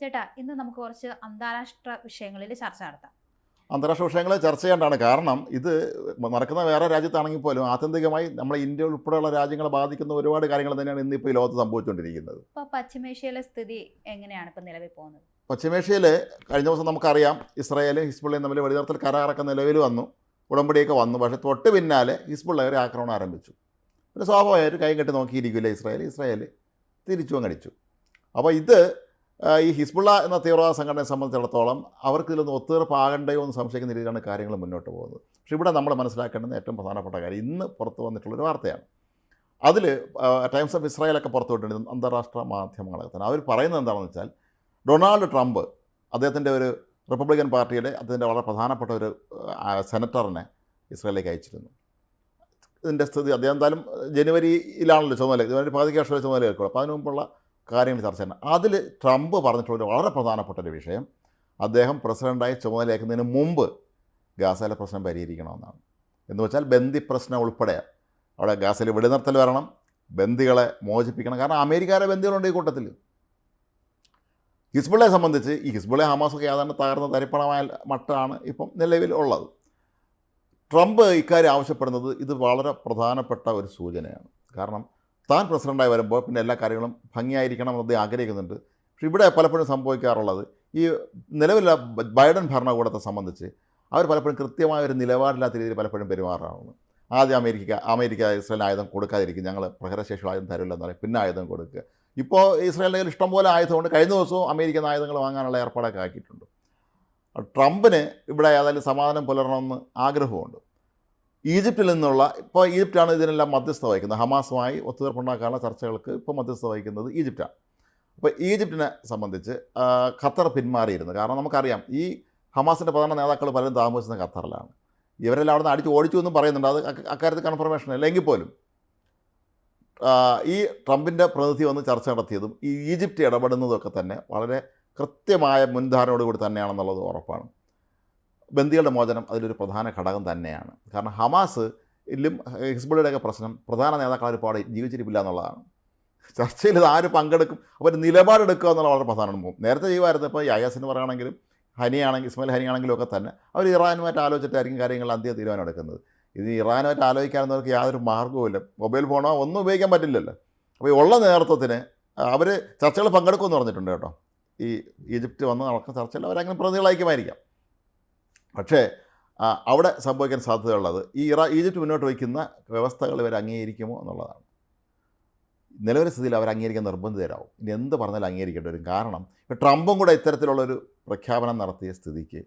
ചേട്ടാ ഇന്ന് നമുക്ക് കുറച്ച് അന്താരാഷ്ട്ര വിഷയങ്ങളിൽ ചർച്ച നടത്താം. അന്താരാഷ്ട്ര വിഷയങ്ങളെ ചർച്ച ചെയ്യേണ്ടതാണ്. കാരണം ഇത് നടക്കുന്ന വേറെ രാജ്യത്താണെങ്കിൽ പോലും ആത്യന്തികമായി നമ്മളെ ഇന്ത്യ ഉൾപ്പെടെയുള്ള രാജ്യങ്ങളെ ബാധിക്കുന്ന ഒരുപാട് കാര്യങ്ങൾ തന്നെയാണ് ഇന്നിപ്പോൾ ഈ ലോകത്ത് സംഭവിച്ചുകൊണ്ടിരിക്കുന്നത്. ഇപ്പോൾ പശ്ചിമേഷ്യയിലെ സ്ഥിതി എങ്ങനെയാണ് ഇപ്പോൾ നിലവിൽ പോകുന്നത്? പശ്ചിമേഷ്യയിൽ കഴിഞ്ഞ ദിവസം നമുക്കറിയാം ഇസ്രായേലും ഹിസ്ബുള്ളയും തമ്മിൽ വെടിനിർത്തൽ കരാറൊക്കെ നിലവിൽ വന്നു. ഉടമ്പടിയൊക്കെ വന്നു. പക്ഷേ തൊട്ട് പിന്നാലെ ഹിസ്ബുള്ള ഒരു ആക്രമണം ആരംഭിച്ചു. പിന്നെ സ്വാഭാവികമായിട്ട് കൈ കെട്ടി നോക്കിയിരിക്കില്ല ഇസ്രായേൽ ഇസ്രായേൽ തിരിച്ചു അങ്ങടിച്ചു. അപ്പോൾ ഇത് ഈ ഹിസ്ബുള്ള എന്ന തീവ്രവാദ സംഘടനയെ സംബന്ധിച്ചിടത്തോളം അവർക്ക് ഇതിലൊന്ന് ഒത്തുതീർപ്പാകണ്ടയോ എന്ന് സംശയിക്കുന്ന രീതിയിലാണ് കാര്യങ്ങൾ മുന്നോട്ട് പോകുന്നത്. പക്ഷേ ഇവിടെ നമ്മൾ മനസ്സിലാക്കേണ്ടത് ഏറ്റവും പ്രധാനപ്പെട്ട കാര്യം ഇന്ന് പുറത്തു വന്നിട്ടുള്ളൊരു വാർത്തയാണ്. അതിൽ ടൈംസ് ഓഫ് ഇസ്രായേലൊക്കെ പുറത്തുവിട്ടുണ്ട് അന്താരാഷ്ട്ര മാധ്യമങ്ങളൊക്കെ തന്നെ. അവർ പറയുന്നത് എന്താണെന്ന് വെച്ചാൽ ഡൊണാൾഡ് ട്രംപ് അദ്ദേഹത്തിന്റെ ഒരു റിപ്പബ്ലിക്കൻ പാർട്ടിയുടെ അദ്ദേഹത്തിന്റെ വളരെ പ്രധാനപ്പെട്ട ഒരു സെനറ്ററിനെ ഇസ്രായേലിലേക്ക് അയച്ചിരുന്നു. ഇതിന്റെ സ്ഥിതി അദ്ദേഹം എന്തായാലും ജനുവരിയിലാണല്ലോ ചുമതല. ജനുവരി പകുതിക്ക് ശേഷം ചുമതല കേൾക്കുള്ളൂ അപ്പോൾ അതിന് മുമ്പുള്ള കാര്യങ്ങൾ ചർച്ച ചെയ്യണം. അതിൽ ട്രംപ് പറഞ്ഞിട്ടുള്ള വളരെ പ്രധാനപ്പെട്ട ഒരു വിഷയം അദ്ദേഹം പ്രസിഡന്റായി ചുമതലയേക്കുന്നതിന് മുമ്പ് ഗാസയിലെ പ്രശ്നം പരിഹരിക്കണമെന്നാണ്. എന്ന് വെച്ചാൽ ബന്ദി പ്രശ്നം ഉൾപ്പെടെ അവിടെ ഗാസയിൽ വെടിനിർത്തൽ വരണം ബന്ദികളെ മോചിപ്പിക്കണം. കാരണം അമേരിക്കയിലെ ബന്ദികളുണ്ട് ഈ കൂട്ടത്തിൽ. ഹിസ്ബുള്ളയെ സംബന്ധിച്ച് ഈ ഹിസ്ബുള്ളെ ഹമാസൊക്കെ ഏതാണ്ട് തകർന്ന തരിപ്പണമായ മട്ടാണ് ഇപ്പം നിലവിൽ ഉള്ളത്. ട്രംപ് ഇക്കാര്യം ആവശ്യപ്പെടുന്നത് ഇത് വളരെ പ്രധാനപ്പെട്ട ഒരു സൂചനയാണ്. കാരണം താൻ പ്രസിഡന്റായി വരുമ്പോൾ പിന്നെ എല്ലാ കാര്യങ്ങളും ഭംഗിയായിരിക്കണം എന്നത് ആഗ്രഹിക്കുന്നുണ്ട്. പക്ഷേ ഇവിടെ പലപ്പോഴും സംഭവിക്കാറുള്ളത് ഈ നിലവിലെ ബൈഡൻ ഭരണകൂടത്തെ സംബന്ധിച്ച് അവർ പലപ്പോഴും കൃത്യമായ ഒരു നിലപാടില്ലാത്ത രീതിയിൽ പലപ്പോഴും പെരുമാറാറുണ്ട്. ആദ്യം അമേരിക്ക അമേരിക്ക ഇസ്രായേൽ ആയുധം കൊടുക്കാതിരിക്കും. ഞങ്ങൾ പ്രഹരശേഷിയുള്ള ആയുധം തരില്ല എന്ന് പറയും. പിന്നെ ആയുധം കൊടുക്കുക. ഇപ്പോൾ ഇസ്രായേലിന്റെ കയ്യിൽ ഇഷ്ടംപോലെ ആയുധമുണ്ട് കഴിഞ്ഞ ദിവസവും അമേരിക്കൻ ആയുധങ്ങൾ വാങ്ങാനുള്ള ഏർപ്പാടൊക്കെ ആക്കിയിട്ടുണ്ട്. ട്രംപിന് ഇവിടെ ഏതായാലും സമാധാനം പുലരണമെന്ന് ആഗ്രഹമുണ്ട്. ഈജിപ്തിൽ നിന്നുള്ള ഇപ്പോൾ ഈജിപ്റ്റാണ് ഇതിനെല്ലാം മധ്യസ്ഥ വഹിക്കുന്നത്. ഹമാസുമായി ഒത്തുതീർപ്പുണ്ടാക്കാനുള്ള ചർച്ചകൾക്ക് ഇപ്പോൾ മധ്യസ്ഥ വഹിക്കുന്നത് ഈജിപ്റ്റാണ്. അപ്പോൾ ഈജിപ്റ്റിനെ സംബന്ധിച്ച് ഖത്തർ പിന്മാറിയിരുന്നു. കാരണം നമുക്കറിയാം ഈ ഹമാസിന്റെ പ്രധാന നേതാക്കൾ പലരും താമസിക്കുന്നത് ഖത്തറിലാണ്. ഇവരെല്ലാം അവിടെ നിന്ന് അടിച്ച് ഓടിച്ചു എന്നും പറയുന്നുണ്ട്. അത് അക്ക- അക്കാര്യത്തിൽ കൺഫർമേഷൻ അല്ല എങ്കിൽ പോലും ഈ ട്രംപിന്റെ പ്രതിനിധി വന്ന് ചർച്ച നടത്തിയതും ഈ ഈജിപ്റ്റ് ഇടപെടുന്നതൊക്കെ തന്നെ വളരെ കൃത്യമായ മുൻധാരണയോടുകൂടി തന്നെയാണെന്നുള്ളത് ഉറപ്പാണ്. ബന്ദികളുടെ മോചനം അതിലൊരു പ്രധാന ഘടകം തന്നെയാണ്. കാരണം ഹമാസ് ഇല്ലും ഹിസ്ബുള്ളയുടെയൊക്കെ പ്രശ്നം പ്രധാന നേതാക്കൾ ഒരുപാട് ജീവിച്ചിരിപ്പില്ല എന്നുള്ളതാണ്. ചർച്ചയിൽ ഇത് ആര് പങ്കെടുക്കും? അവർ നിലപാടെടുക്കുക എന്നുള്ള വളരെ പ്രധാനമാണ് നേരത്തെ ചെയ്യുമായിരുന്നു ഇപ്പോൾ യായാസിന് പറയുകയാണെങ്കിലും ഹനിയാണെങ്കിൽ ഇസ്മായിൽ ഹനിയാണെങ്കിലും ഒക്കെ തന്നെ അവർ ഇറാനുമായിട്ട് ആലോചിച്ചിട്ടായിരിക്കും കാര്യങ്ങൾ അന്ത്യ തീരുമാനം എടുക്കുന്നത് ഇത് ഇറാനുമായിട്ട് ആലോചിക്കാനെന്നവർക്ക് യാതൊരു മാർഗവുമില്ല. മൊബൈൽ ഫോണോ ഒന്നും ഉപയോഗിക്കാൻ പറ്റില്ലല്ലോ. അപ്പോൾ ഈ ഉള്ള നേതൃത്വത്തിന് അവർ ചർച്ചകൾ പങ്കെടുക്കുമെന്ന് പറഞ്ഞിട്ടുണ്ട് കേട്ടോ. ഈ ഈജിപ്റ്റ് വന്ന് നടക്കുന്ന ചർച്ചയിൽ അവരങ്ങനെ പ്രതികളയക്കുമായിരിക്കാം പക്ഷേ അവിടെ സംഭവിക്കാൻ സാധ്യതയുള്ളത് ഈ ഇറാ ഈജിപ്റ്റ് മുന്നോട്ട് വയ്ക്കുന്ന വ്യവസ്ഥകൾ ഇവർ അംഗീകരിക്കുമോ എന്നുള്ളതാണ്. നിലവിലെ സ്ഥിതിയിൽ അവർ അംഗീകരിക്കാൻ നിർബന്ധിതരാകും ഇനി എന്ത് പറഞ്ഞാലും അംഗീകരിക്കേണ്ടി വരും. കാരണം ഇപ്പോൾ ട്രംപും കൂടെ ഇത്തരത്തിലുള്ളൊരു പ്രഖ്യാപനം നടത്തിയ സ്ഥിതിക്ക്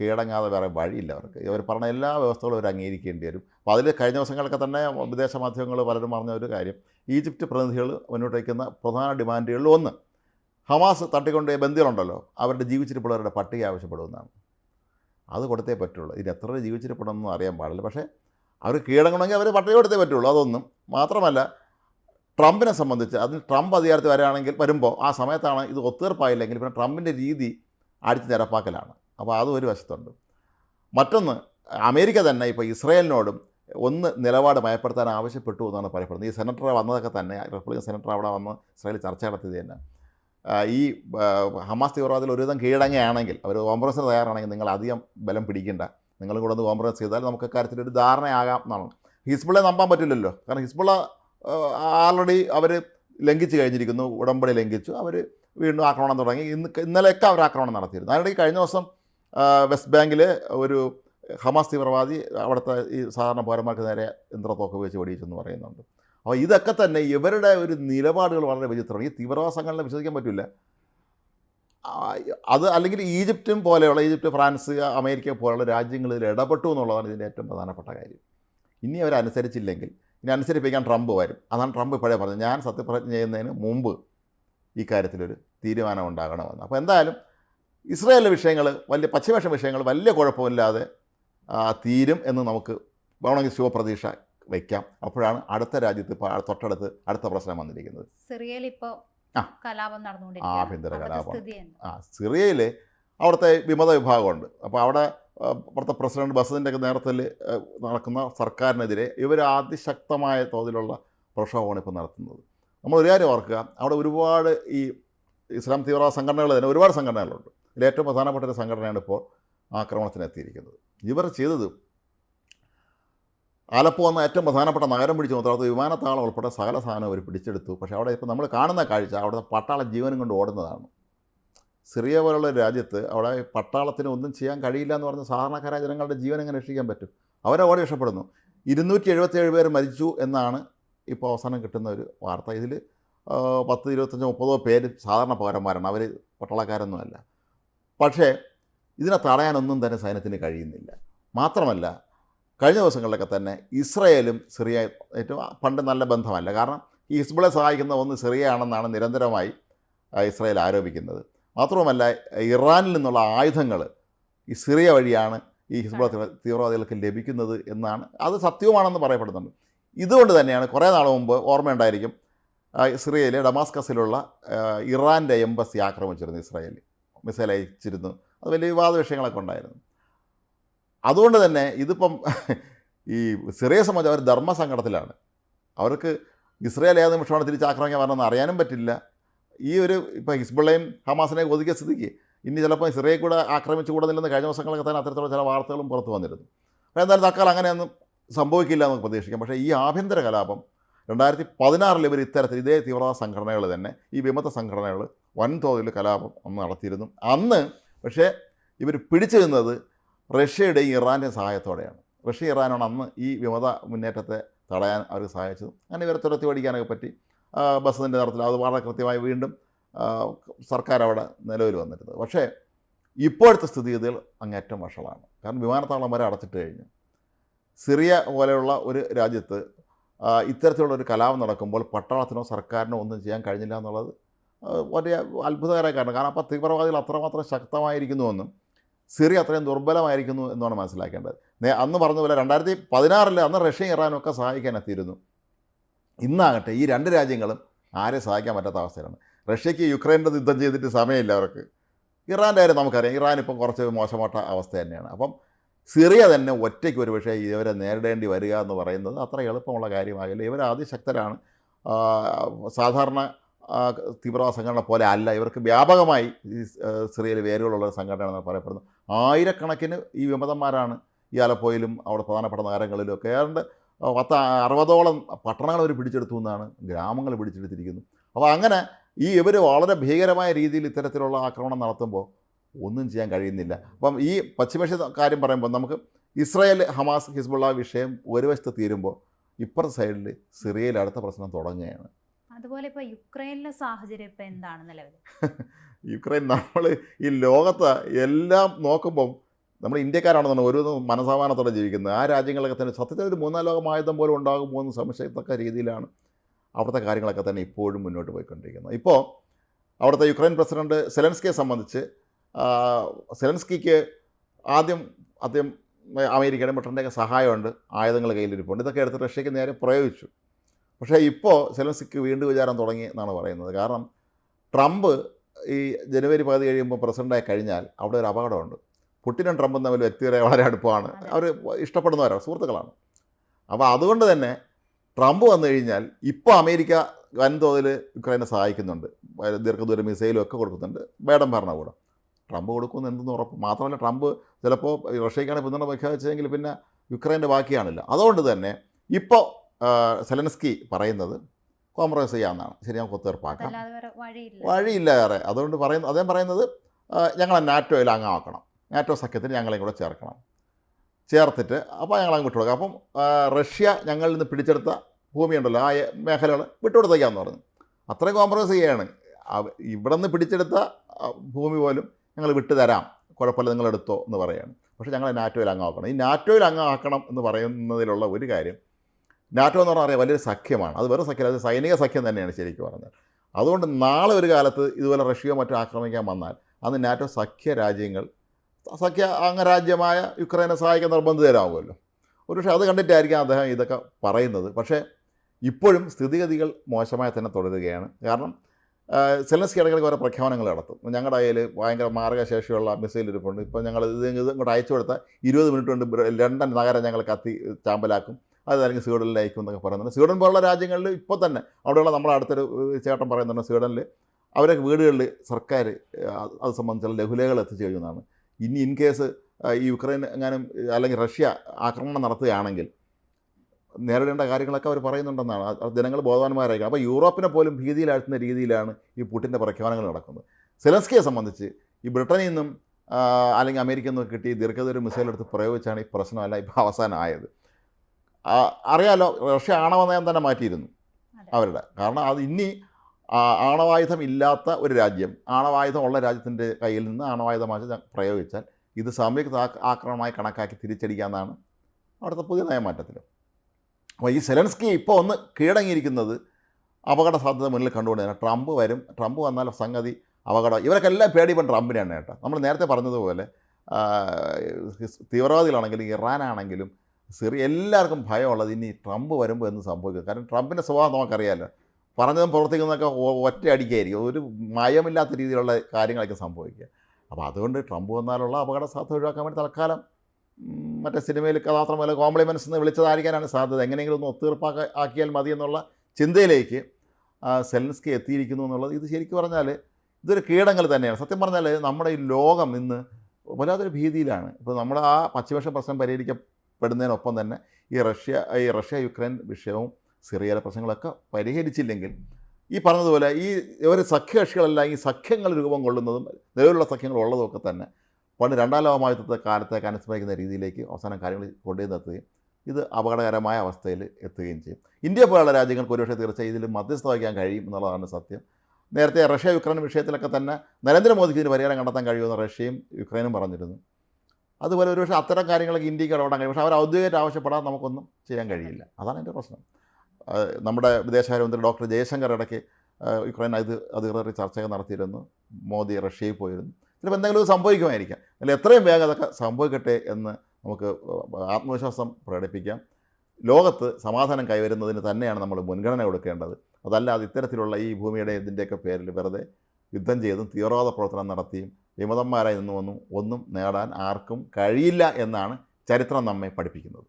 കീഴടങ്ങാതെ വേറെ വഴിയില്ല അവർക്ക്. ഇവർ പറഞ്ഞ എല്ലാ വ്യവസ്ഥകളും അവർ അംഗീകരിക്കേണ്ടി വരും. അപ്പോൾ അതിൽ കഴിഞ്ഞ ദിവസങ്ങളൊക്കെ തന്നെ വിദേശ മാധ്യമങ്ങൾ പലരും പറഞ്ഞ ഒരു കാര്യം ഈജിപ്റ്റ് പ്രതിനിധികൾ മുന്നോട്ട് വയ്ക്കുന്ന പ്രധാന ഡിമാൻഡുകളിൽ ഒന്ന് ഹമാസ് തട്ടിക്കൊണ്ട് ബന്ദികളുണ്ടല്ലോ. അവരുടെ ജീവിച്ചിരിപ്പുള്ളവരുടെ പട്ടിക ആവശ്യപ്പെടുമെന്നാണ്. അത് കൊടുത്തേ പറ്റുള്ളൂ. ഇതിന് എത്ര പേര് ജീവിച്ചിരിപ്പുണ്ടെന്നൊന്നും അറിയാൻ പാടില്ല. പക്ഷേ അവർ കീഴടങ്ങണമെങ്കിൽ അവർ പട്ടിക കൊടുത്തേ പറ്റുള്ളൂ. അതൊന്നും മാത്രമല്ല ട്രംപിനെ സംബന്ധിച്ച് അതിൽ ട്രംപ് അധികാരത്തിൽ വരാണെങ്കിൽ വരുമ്പോൾ ആ സമയത്താണ് ഇത് ഒത്തീർപ്പായില്ലെങ്കിൽ പിന്നെ ട്രംപിന്റെ രീതി അടിച്ച് നിരപ്പാക്കലാണ്. അപ്പോൾ അതും ഒരു വശത്തുണ്ട്. മറ്റൊന്ന് അമേരിക്ക തന്നെ ഇപ്പോൾ ഇസ്രയേലിനോടും ഒന്ന് നിലപാട് മയപ്പെടുത്താൻ ആവശ്യപ്പെട്ടു എന്നാണ് പറയപ്പെടുന്നത്. ഈ സെനറ്റർ വന്നതൊക്കെ തന്നെ റിപ്പബ്ലിക്കൻ സെനറ്റർ അവിടെ വന്ന് ഇസ്രായേൽ ചർച്ച നടത്തിയത് തന്നെ. ഈ ഹമാസ് തീവ്രവാദത്തിൽ ഒരുവിധം കീഴടങ്ങുകയാണെങ്കിൽ അവർ കോംപ്രമൈസിന് തയ്യാറാണെങ്കിൽ നിങ്ങൾ അധികം ബലം പിടിക്കേണ്ട. നിങ്ങളും കൂടെ ഒന്ന് കോംപ്രമൈസ് ചെയ്താൽ നമുക്ക് കാര്യത്തിൽ ഒരു ധാരണയാകാം എന്നാണ്. ഹിസ്ബുള്ളെ നമ്പാൻ പറ്റില്ലല്ലോ. കാരണം ഹിസ്ബുള്ള ആൾറെഡി അവർ ലംഘിച്ചു കഴിഞ്ഞിരിക്കുന്നു. ഉടമ്പടി ലംഘിച്ചു. അവർ വീണ്ടും ആക്രമണം തുടങ്ങി. ഇന്ന് ഇന്നലെയൊക്കെ അവർ ആക്രമണം നടത്തിയിരുന്നു. അതിനിടയ്ക്ക് കഴിഞ്ഞ ദിവസം വെസ്റ്റ് ബാങ്കിൽ ഒരു ഹമാസ് തീവ്രവാദി അവിടുത്തെ ഈ സാധാരണ പൗരന്മാർക്ക് നേരെ യന്ത്രത്തോക്ക് വെച്ച് വെടിയിച്ചെന്ന് പറയുന്നുണ്ട്. അപ്പോൾ ഇതൊക്കെ തന്നെ ഇവരുടെ ഒരു നിലപാടുകൾ വളരെ വിചിത്രമാണ് ഈ തീവ്രവാദ സംഘടന വിശ്വസിക്കാൻ പറ്റില്ല. അത് അല്ലെങ്കിൽ ഈജിപ്തും പോലെയുള്ള ഈജിപ്റ്റ് ഫ്രാൻസ് അമേരിക്ക പോലെയുള്ള രാജ്യങ്ങളിൽ ഇടപെട്ടു എന്നുള്ളതാണ് ഇതിന്റെ ഏറ്റവും പ്രധാനപ്പെട്ട കാര്യം. ഇനി അവരനുസരിച്ചില്ലെങ്കിൽ ഇനി അനുസരിപ്പിക്കാൻ ട്രംപ് വരും. അതാണ് ട്രംപ് ഇപ്പോഴേ പറഞ്ഞത്. ഞാൻ സത്യപ്രതിജ്ഞ ചെയ്യുന്നതിന് മുമ്പ് ഈ കാര്യത്തിലൊരു തീരുമാനം ഉണ്ടാകണമെന്ന്. അപ്പോൾ എന്തായാലും ഇസ്രായേലിലെ വിഷയങ്ങൾ വലിയ പശ്ചിമേഷ്യൻ വിഷയങ്ങൾ വലിയ കുഴപ്പമില്ലാതെ തീരും എന്ന് നമുക്ക് വേണമെങ്കിൽ ശുഭപ്രതീക്ഷ വയ്ക്കാം. അപ്പോഴാണ് അടുത്ത രാജ്യത്ത് തൊട്ടടുത്ത് അടുത്ത പ്രശ്നം വന്നിരിക്കുന്നത്. സിറിയയിൽ കലാപം ആഭ്യന്തര നടന്നുകൊണ്ടിരിക്കുകയാണ് കലാപം. ആ സിറിയയിൽ അവിടുത്തെ വിമത വിഭാഗമുണ്ട്. അപ്പോൾ അവിടെ അവിടുത്തെ പ്രസിഡന്റ് ബസദിന്റെ ഒക്കെ നേതൃത്വത്തിൽ നടക്കുന്ന സർക്കാരിനെതിരെ ഇവർ അതിശക്തമായ തോതിലുള്ള പ്രക്ഷോഭമാണ് ഇപ്പോൾ നടത്തുന്നത്. നമ്മൾ ഒരു കാര്യം ഓർക്കുക അവിടെ ഒരുപാട് ഈ ഇസ്ലാം തീവ്രവാദ സംഘടനകൾ തന്നെ ഒരുപാട് സംഘടനകളുണ്ട്. ഇതിൽ ഏറ്റവും പ്രധാനപ്പെട്ട ഒരു സംഘടനയാണ് ഇപ്പോൾ ആക്രമണത്തിനെത്തിയിരിക്കുന്നത്. ഇവർ ചെയ്തത് ആലപ്പോ എന്ന ഏറ്റവും പ്രധാനപ്പെട്ട നഗരം പിടിച്ചു നോക്കാത്ത വിമാനത്താവളം ഉൾപ്പെടെ സകല സാധനം അവർ പിടിച്ചെടുത്തു. പക്ഷേ അവിടെ ഇപ്പോൾ നമ്മൾ കാണുന്ന കാഴ്ച അവിടുത്തെ പട്ടാള ജീവനും കൊണ്ട് ഓടുന്നതാണ്. സിറിയ പോലുള്ള രാജ്യത്ത് അവിടെ പട്ടാളത്തിന് ഒന്നും ചെയ്യാൻ കഴിയില്ല എന്ന് പറഞ്ഞ സാധാരണക്കാരായ ജനങ്ങളുടെ ജീവൻ എങ്ങനെ രക്ഷിക്കാൻ പറ്റും? അവരെ ഓടി രക്ഷപ്പെടുന്നു. ഇരുന്നൂറ്റി എഴുപത്തേഴ് പേർ മരിച്ചു എന്നാണ് ഇപ്പോൾ അവസാനം കിട്ടുന്ന ഒരു വാർത്ത. ഇതിൽ പത്ത് ഇരുപത്തഞ്ചോ മുപ്പതോ പേര് സാധാരണ പൗരന്മാരാണ്. അവർ പട്ടാളക്കാരൊന്നുമല്ല. പക്ഷേ ഇതിനെ തടയാനൊന്നും തന്നെ സൈന്യത്തിന് കഴിയുന്നില്ല. മാത്രമല്ല കഴിഞ്ഞ ദിവസങ്ങളിലൊക്കെ തന്നെ ഇസ്രയേലും സിറിയ ഏറ്റവും പണ്ട് നല്ല ബന്ധമല്ല. കാരണം ഈ ഹിസ്ബിളെ സഹായിക്കുന്ന ഒന്ന് സിറിയയാണെന്നാണ് നിരന്തരമായി ഇസ്രയേൽ ആരോപിക്കുന്നത്. മാത്രവുമല്ല ഇറാനിൽ നിന്നുള്ള ആയുധങ്ങൾ ഈ സിറിയ വഴിയാണ് ഈ ഹിസ്ബുള തീവ്ര- തീവ്രവാദികൾക്ക് ലഭിക്കുന്നത് എന്നാണ്. അത് സത്യവുമാണെന്ന് പറയപ്പെടുന്നുണ്ട്. ഇതുകൊണ്ട് തന്നെയാണ് കുറേ നാൾ മുമ്പ് ഓർമ്മയുണ്ടായിരിക്കും സിറിയയിലെ ഡമാസ്കസിലുള്ള ഇറാന്റെ എംബസി ആക്രമിച്ചിരുന്നു ഇസ്രായേൽ മിസൈൽ അയച്ചിരുന്നു. അത് വലിയ വിവാദ വിഷയങ്ങളൊക്കെ ഉണ്ടായിരുന്നു. അതുകൊണ്ട് തന്നെ ഇതിപ്പം ഈ സിറിയ സമാജം അവർ ധർമ്മസങ്കടത്തിലാണ് അവർക്ക് ഇസ്രയേൽ ഏത് നിമിഷമാണ് തിരിച്ച് ആക്രമിക്കാൻ വരണമെന്ന് അറിയാനും പറ്റില്ല. ഈ ഒരു ഇപ്പോൾ ഹിസ്ബുള്ളയും ഹമാസിനെ ഒതുക്കിയ സ്ഥിതിക്ക് ഇനി ചിലപ്പോൾ സിറിയെ കൂടെ ആക്രമിച്ചു കൂടുന്നില്ലെന്ന് കഴിഞ്ഞ ദിവസങ്ങളൊക്കെ തന്നെ അത്തരത്തിലുള്ള ചില വാർത്തകളും പുറത്തു വന്നിരുന്നു. അപ്പോൾ എന്തായാലും തൽക്കാലം അങ്ങനെയൊന്നും സംഭവിക്കില്ല എന്ന് പ്രതീക്ഷിക്കാം. പക്ഷേ ഈ ആഭ്യന്തര കലാപം രണ്ടായിരത്തി പതിനാറിൽ ഇവർ ഇത്തരത്തിൽ ഇതേ തീവ്രവാദ സംഘടനകൾ തന്നെ ഈ വിമത സംഘടനകൾ വൻതോതിൽ കലാപം അന്ന് നടത്തിയിരുന്നു. അന്ന് പക്ഷേ ഇവർ പിടിച്ചു നിന്നത് റഷ്യയുടെയും ഇറാന്റെയും സഹായത്തോടെയാണ്. റഷ്യ ഇറാനാണ് അന്ന് ഈ വിമത മുന്നേറ്റത്തെ തടയാൻ അവർ സഹായിച്ചത്. അങ്ങനെ ഇവരെ തുരത്തി പഠിക്കാനൊക്കെ പറ്റി. ബസ്സിന്റെ തരത്തിൽ അത് വളരെ കൃത്യമായി വീണ്ടും സർക്കാർ അവിടെ നിലവിൽ വന്നിരുന്നത്. പക്ഷേ ഇപ്പോഴത്തെ സ്ഥിതിഗതികൾ അങ്ങേറ്റം വഷളാണ്. കാരണം വിമാനത്താവളം വരെ അടച്ചിട്ട് കഴിഞ്ഞു സിറിയ പോലെയുള്ള ഒരു രാജ്യത്ത് ഇത്തരത്തിലുള്ള ഒരു കലാപം നടക്കുമ്പോൾ പട്ടാളത്തിനോ സർക്കാരിനോ ഒന്നും ചെയ്യാൻ കഴിഞ്ഞില്ല എന്നുള്ളത് വലിയ അത്ഭുതകരമായ കാരണം. കാരണം അപ്പോൾ തീവ്രവാദികൾ അത്രമാത്രം ശക്തമായിരിക്കുന്നുവെന്നും സിറിയ അത്രയും ദുർബലമായിരിക്കുന്നു എന്നാണ് മനസ്സിലാക്കേണ്ടത്. അന്ന് പറഞ്ഞ പോലെ രണ്ടായിരത്തി പതിനാറിൽ അന്ന് റഷ്യയും ഇറാനും ഒക്കെ സഹായിക്കാൻ എത്തിയിരുന്നു ഇന്നാകട്ടെ ഈ രണ്ട് രാജ്യങ്ങളും ആരെ സഹായിക്കാൻ പറ്റാത്ത അവസ്ഥയിലാണ്. റഷ്യയ്ക്ക് യുക്രൈന്റെ യുദ്ധം ചെയ്തിട്ട് സമയമില്ല അവർക്ക്. ഇറാന്റെ കാര്യം നമുക്കറിയാം. ഇറാൻ ഇപ്പം കുറച്ച് മോശപ്പെട്ട അവസ്ഥ തന്നെയാണ്. അപ്പം സിറിയ തന്നെ ഒറ്റയ്ക്ക് ഒരു പക്ഷേ ഇവരെ നേരിടേണ്ടി വരിക എന്ന് പറയുന്നത് അത്ര എളുപ്പമുള്ള കാര്യമാകില്ല. ഇവർ അതിശക്തരാണ് സാധാരണ തീവ്രവാദ സംഘടന പോലെ അല്ല. ഇവർക്ക് വ്യാപകമായി ഈ സിറിയയിൽ വേരുകളുള്ള ഒരു സംഘടനയാണെന്ന് പറയപ്പെടുന്നു. ആയിരക്കണക്കിന് ഈ വിമതന്മാരാണ് ഈ ആലപ്പോയിലും അവിടെ പ്രധാനപ്പെട്ട നഗരങ്ങളിലും ഒക്കെ. ഏതാണ്ട് പത്ത് അറുപതോളം പട്ടണങ്ങൾ അവർ പിടിച്ചെടുത്തു എന്നാണ് ഗ്രാമങ്ങൾ പിടിച്ചെടുത്തിരിക്കുന്നു. അപ്പോൾ അങ്ങനെ ഈ ഇവർ വളരെ ഭീകരമായ രീതിയിൽ ഇത്തരത്തിലുള്ള ആക്രമണം നടത്തുമ്പോൾ ഒന്നും ചെയ്യാൻ കഴിയുന്നില്ല. അപ്പം ഈ പശ്ചിമേഷ്യ കാര്യം പറയുമ്പോൾ നമുക്ക് ഇസ്രായേൽ ഹമാസ് ഹിസ്ബുള്ള വിഷയം ഒരു വശത്ത് തീരുമ്പോൾ ഇപ്പുറത്തെ സൈഡിൽ സിറിയയിൽ അടുത്ത പ്രശ്നം തുടങ്ങുകയാണ്. അതുപോലെ ഇപ്പോൾ യുക്രൈനിലെ സാഹചര്യം ഇപ്പോൾ എന്താണ് നിലവിൽ യുക്രൈൻ നമ്മൾ ഈ ലോകത്ത് എല്ലാം നോക്കുമ്പം നമ്മൾ ഇന്ത്യക്കാരാണെന്നാണ് ഒരു മനസമാനത്തോടെ ജീവിക്കുന്നത്. ആ രാജ്യങ്ങളൊക്കെ തന്നെ സത്യത്തിൽ ഒരു മൂന്നാം ലോകം ആയുധം പോലും ഉണ്ടാകുമോ എന്ന് സംശയത്തക്ക രീതിയിലാണ് അവിടുത്തെ കാര്യങ്ങളൊക്കെ തന്നെ ഇപ്പോഴും മുന്നോട്ട് പോയിക്കൊണ്ടിരിക്കുന്നത്. ഇപ്പോൾ അവിടുത്തെ യുക്രൈൻ പ്രസിഡന്റ് സെലൻസ്കിയെ സംബന്ധിച്ച് സെലൻസ്കിക്ക് ആദ്യം അദ്ദേഹം അമേരിക്കയുടെ ബ്രിട്ടന്റെയൊക്കെ സഹായമുണ്ട് ആയുധങ്ങൾ കയ്യിലിരിപ്പുണ്ട്. ഇതൊക്കെ എടുത്ത് റഷ്യക്ക് നേരെ പ്രയോഗിച്ചു. പക്ഷേ ഇപ്പോൾ സെലൻസിക്ക് വീണ്ടും വിചാരം തുടങ്ങി എന്നാണ് പറയുന്നത്. കാരണം ട്രംപ് ഈ ജനുവരി പകുതി കഴിയുമ്പോൾ പ്രസിഡന്റായി കഴിഞ്ഞാൽ അവിടെ ഒരു അപകടമുണ്ട്. പുട്ടിനും ട്രംപും തമ്മിൽ വ്യക്തിപരമായി വളരെ അടുപ്പമാണ്. അവർ ഇഷ്ടപ്പെടുന്നവരാണ് സുഹൃത്തുക്കളാണ്. അപ്പോൾ അതുകൊണ്ട് തന്നെ ട്രംപ് വന്നു കഴിഞ്ഞാൽ ഇപ്പോൾ അമേരിക്ക വൻതോതിൽ യുക്രൈനെ സഹായിക്കുന്നുണ്ട്. ദീർഘദൂര മിസൈലും ഒക്കെ കൊടുക്കുന്നുണ്ട്. ബൈഡൻ ഭരണകൂടം. ട്രംപ് കൊടുക്കുമെന്ന് എന്തെന്ന് ഉറപ്പ്? മാത്രമല്ല ട്രംപ് ചിലപ്പോൾ റഷ്യക്കാണ് പിന്തുണ പ്രഖ്യാപിച്ചതെങ്കിൽ പിന്നെ യുക്രൈന്റെ ബാക്കിയാണില്ല. അതുകൊണ്ട് തന്നെ ഇപ്പോൾ സെലൻസ്കി പറയുന്നത് കോംപ്രമൈസ് ചെയ്യാമെന്നാണ് ശരി നമുക്ക് ഒത്തുതീർപ്പാക്കാം വഴിയില്ല. വേറെ അതുകൊണ്ട് പറയുന്നത് അദ്ദേഹം പറയുന്നത് ഞങ്ങളെ നാറ്റോയിൽ അംഗമാക്കണം. നാറ്റോ സഖ്യത്തിൽ ഞങ്ങളെയും കൂടെ ചേർക്കണം. ചേർത്തിട്ട് അപ്പോൾ ഞങ്ങൾ അങ്ങ് വിട്ടുകൊടുക്കാം. അപ്പം റഷ്യ ഞങ്ങളിൽ നിന്ന് പിടിച്ചെടുത്ത ഭൂമിയുണ്ടല്ലോ ആ മേഖലകൾ വിട്ടുകൊടുത്തേക്കാന്ന് പറഞ്ഞു. അത്രയും കോംപ്രമൈസ് ചെയ്യാണ്. ഇവിടെ നിന്ന് പിടിച്ചെടുത്ത ഭൂമി പോലും ഞങ്ങൾ വിട്ടുതരാം. കുഴപ്പമില്ല നിങ്ങൾ എടുത്തോ എന്ന് പറയുകയാണ് പക്ഷേ ഞങ്ങളെ നാറ്റോയിൽ അംഗമാക്കണം. ഈ നാറ്റോയിൽ അംഗമാക്കണം എന്ന് പറയുന്നതിലുള്ള ഒരു കാര്യം നാറ്റോ എന്ന് പറഞ്ഞാൽ വലിയൊരു സഖ്യമാണ്. അത് വെറും സഖ്യം അത് സൈനിക സഖ്യം തന്നെയാണ് ശരിക്കും പറഞ്ഞത് അതുകൊണ്ട് നാളെ ഒരു കാലത്ത് ഇതുപോലെ റഷ്യയോ മറ്റോ ആക്രമിക്കാൻ വന്നാൽ അന്ന് നാറ്റോ സഖ്യ രാജ്യങ്ങൾ സഖ്യ അംഗരാജ്യമായ യുക്രൈനെ സഹായിക്കാൻ നിർബന്ധിതരാകുമല്ലോ ഒരുപക്ഷെ അത് കണ്ടിട്ടായിരിക്കാം അദ്ദേഹം ഇതൊക്കെ പറയുന്നത്. പക്ഷേ ഇപ്പോഴും സ്ഥിതിഗതികൾ മോശമായി തന്നെ തുടരുകയാണ്. കാരണം സെലൻസ്കി ഇടയ്ക്കിടയ്ക്ക് ഓരോ പ്രഖ്യാപനങ്ങൾ നടത്തും. ഞങ്ങളുടെ കയ്യിൽ ഭയങ്കര മാർഗശേഷിയുള്ള മിസൈൽ ഇരിപ്പുണ്ട്. ഇപ്പോൾ ഞങ്ങൾ ഇത് ഇങ്ങോട്ട് അയച്ചു കൊടുത്താൽ ഇരുപത് മിനിറ്റ് കൊണ്ട് ലണ്ടൻ നഗരം ഞങ്ങൾ കത്തി ചാമ്പലാക്കും. അത് അല്ലെങ്കിൽ സ്വീഡനിൽ അയക്കും എന്നൊക്കെ പറയുന്നുണ്ട്. സ്വീഡൻ പോലുള്ള രാജ്യങ്ങളിൽ ഇപ്പോൾ തന്നെ അവിടെയുള്ള നമ്മുടെ അടുത്തൊരു ചേട്ടൻ പറയുന്നുണ്ട് സ്വീഡനിൽ അവരൊക്കെ വീടുകളിൽ സർക്കാർ അത് അത് സംബന്ധിച്ചുള്ള ലഘുലേഖകൾ എത്തിച്ചു കഴിയുന്നതാണ് ഇനി ഇൻ കേസ് ഈ യുക്രൈൻ എങ്ങാനും അല്ലെങ്കിൽ റഷ്യ ആക്രമണം നടത്തുകയാണെങ്കിൽ നേരിടേണ്ട കാര്യങ്ങളൊക്കെ അവർ പറയുന്നുണ്ടെന്നാണ്. ജനങ്ങൾ ബോധവാന്മാരായിരിക്കും അപ്പോൾ യൂറോപ്പിനെ പോലും ഭീതിയിലാഴ്ത്തുന്ന രീതിയിലാണ് ഈ പുട്ടിന്റെ പ്രഖ്യാപനങ്ങൾ നടക്കുന്നത്. സെലൻസ്കിയെ സംബന്ധിച്ച് ഈ ബ്രിട്ടനിൽ നിന്നും അല്ലെങ്കിൽ അമേരിക്കയിൽ നിന്നും കിട്ടി ദീർഘദൂര മിസൈൽ എടുത്ത് പ്രയോഗിച്ചാണ് ഈ പ്രശ്നമല്ല ഇപ്പോൾ അവസാനമായത്. അറിയാലോ റഷ്യ ആണവനയം തന്നെ മാറ്റിയിരുന്നു അവരുടെ. കാരണം അത് ഇനി ആണവായുധം ഇല്ലാത്ത ഒരു രാജ്യം ആണവായുധം ഉള്ള രാജ്യത്തിന്റെ കയ്യിൽ നിന്ന് ആണവായുധമാക്കി പ്രയോഗിച്ചാൽ ഇത് സംയുക്ത ആ- ആക്രമണമായി കണക്കാക്കി തിരിച്ചടിക്കാമെന്നാണ് അവിടുത്തെ പുതിയ നയമാറ്റത്തിൽ അപ്പോൾ ഈ സെലൻസ്കി ഇപ്പോൾ ഒന്ന് കീഴടങ്ങിയിരിക്കുന്നത് അപകട സാധ്യത മുന്നിൽ കണ്ടുകൊണ്ട് തന്നെ ട്രംപ് വരും. ട്രംപ് വന്നാൽ സംഗതി അപകടം. എല്ലാം പേടി ഇപ്പം ട്രംപിനെയാണ് കേട്ടോ. നമ്മൾ നേരത്തെ പറഞ്ഞതുപോലെ തീവ്രവാദികളാണെങ്കിലും ഇറാനാണെങ്കിലും സിറിയ എല്ലാവർക്കും ഭയമുള്ളത് ഇനി ട്രംപ് വരുമ്പോൾ എന്ന് സംഭവിക്കും? കാരണം ട്രംപിന്റെ സ്വഭാവം നമുക്കറിയാമല്ലോ പറഞ്ഞതും പ്രവർത്തിക്കുന്നതൊക്കെ ഒറ്റ ഒറ്റയടിക്കായിരിക്കും ഒരു മയമില്ലാത്ത രീതിയിലുള്ള കാര്യങ്ങളൊക്കെ സംഭവിക്കുക. അപ്പോൾ അതുകൊണ്ട് ട്രംപ് വന്നാലുള്ള അപകട സാധ്യത ഒഴിവാക്കാൻ വേണ്ടി തൽക്കാലം മറ്റേ സിനിമയിൽ കഥാപാത്രമല്ല പോലെ കോംപ്ലിമെൻസ് എന്ന് വിളിച്ചതായിരിക്കാനാണ് സാധ്യത. എങ്ങനെയെങ്കിലും ഒന്ന് ഒത്തീർപ്പാക്ക ആക്കിയാൽ മതി എന്നുള്ള ചിന്തയിലേക്ക് സെലൻസ്കി എത്തിയിരിക്കുന്നു എന്നുള്ളത് ഇത് ശരിക്കും പറഞ്ഞാൽ ഇതൊരു കീടങ്ങൾ തന്നെയാണ്. സത്യം പറഞ്ഞാൽ നമ്മുടെ ഈ ലോകം ഇന്ന് വല്ലാത്തൊരു ഭീതിയിലാണ്. ഇപ്പോൾ നമ്മുടെ ആ പശ്ചിമേഷ്യൻ പ്രശ്നം പരിഹരിക്കപ്പെടുന്നതിനൊപ്പം തന്നെ ഈ റഷ്യ ഈ റഷ്യ യുക്രൈൻ വിഷയവും സിറിയയിലെ പ്രശ്നങ്ങളൊക്കെ പരിഹരിച്ചില്ലെങ്കിൽ ഈ പറഞ്ഞതുപോലെ ഈ ഒരു സഖ്യകക്ഷികളെല്ലാം ഈ സഖ്യങ്ങൾ രൂപം കൊള്ളുന്നതും നിലവിലുള്ള സഖ്യങ്ങൾ ഉള്ളതുമൊക്കെ തന്നെ പണ്ട് രണ്ടാം ലോകമായുദ്ധത്തെ കാലത്തേക്ക് അനുസ്മരിക്കുന്ന രീതിയിലേക്ക് അവസാനം കാര്യങ്ങൾ കൊണ്ടുവന്നെത്തുകയും ഇത് അപകടകരമായ അവസ്ഥയിൽ എത്തുകയും ചെയ്യും. ഇന്ത്യ പോലുള്ള രാജ്യങ്ങൾക്ക് ഒരുപക്ഷെ തീർച്ചയായും ഇതിൽ മധ്യസ്ഥ വഹിക്കാൻ കഴിയും എന്നുള്ളതാണ് സത്യം. നേരത്തെ റഷ്യ യുക്രൈൻ വിഷയത്തിലൊക്കെ തന്നെ നരേന്ദ്രമോദിക്ക് ഇതിന് പരിഹാരം കണ്ടെത്താൻ കഴിയുമെന്ന് റഷ്യയും യുക്രൈനും പറഞ്ഞിരുന്നു. അതുപോലെ ഒരുപക്ഷെ അത്തരം കാര്യങ്ങളൊക്കെ ഇന്ത്യയ്ക്ക് ഇടപെടാൻ കഴിയും. പക്ഷേ അവർ ഔദ്യോഗികമായിട്ട് ആവശ്യപ്പെടാതെ നമുക്കൊന്നും ചെയ്യാൻ കഴിയില്ല. അതാണ് എന്റെ പ്രശ്നം. നമ്മുടെ വിദേശകാര്യമന്ത്രി ഡോക്ടർ ജയശങ്കർ ഇടയ്ക്ക് യുക്രൈൻ അത് അധികൃതർ ചർച്ചകൾ നടത്തിയിരുന്നു. മോദി റഷ്യയിൽ പോയിരുന്നു. ചിലപ്പോൾ എന്തെങ്കിലും സംഭവിക്കുമായിരിക്കാം. അല്ല എത്രയും വേഗം അതൊക്കെ സംഭവിക്കട്ടെ എന്ന് നമുക്ക് ആത്മവിശ്വാസം പ്രകടിപ്പിക്കാം. ലോകത്ത് സമാധാനം കൈവരുന്നതിന് തന്നെയാണ് നമ്മൾ മുൻഗണന കൊടുക്കേണ്ടത്. അതല്ലാതെ ഇത്തരത്തിലുള്ള ഈ ഭൂമിയുടെ ഇതിന്റെയൊക്കെ പേരിൽ വെറുതെ യുദ്ധം ചെയ്തും തീവ്രവാദ പ്രവർത്തനം നടത്തിയും വിമതന്മാരായി നിന്നുമൊന്നും ഒന്നും നേടാൻ ആർക്കും കഴിയില്ല എന്നാണ് ചരിത്രം നമ്മെ പഠിപ്പിക്കുന്നത്.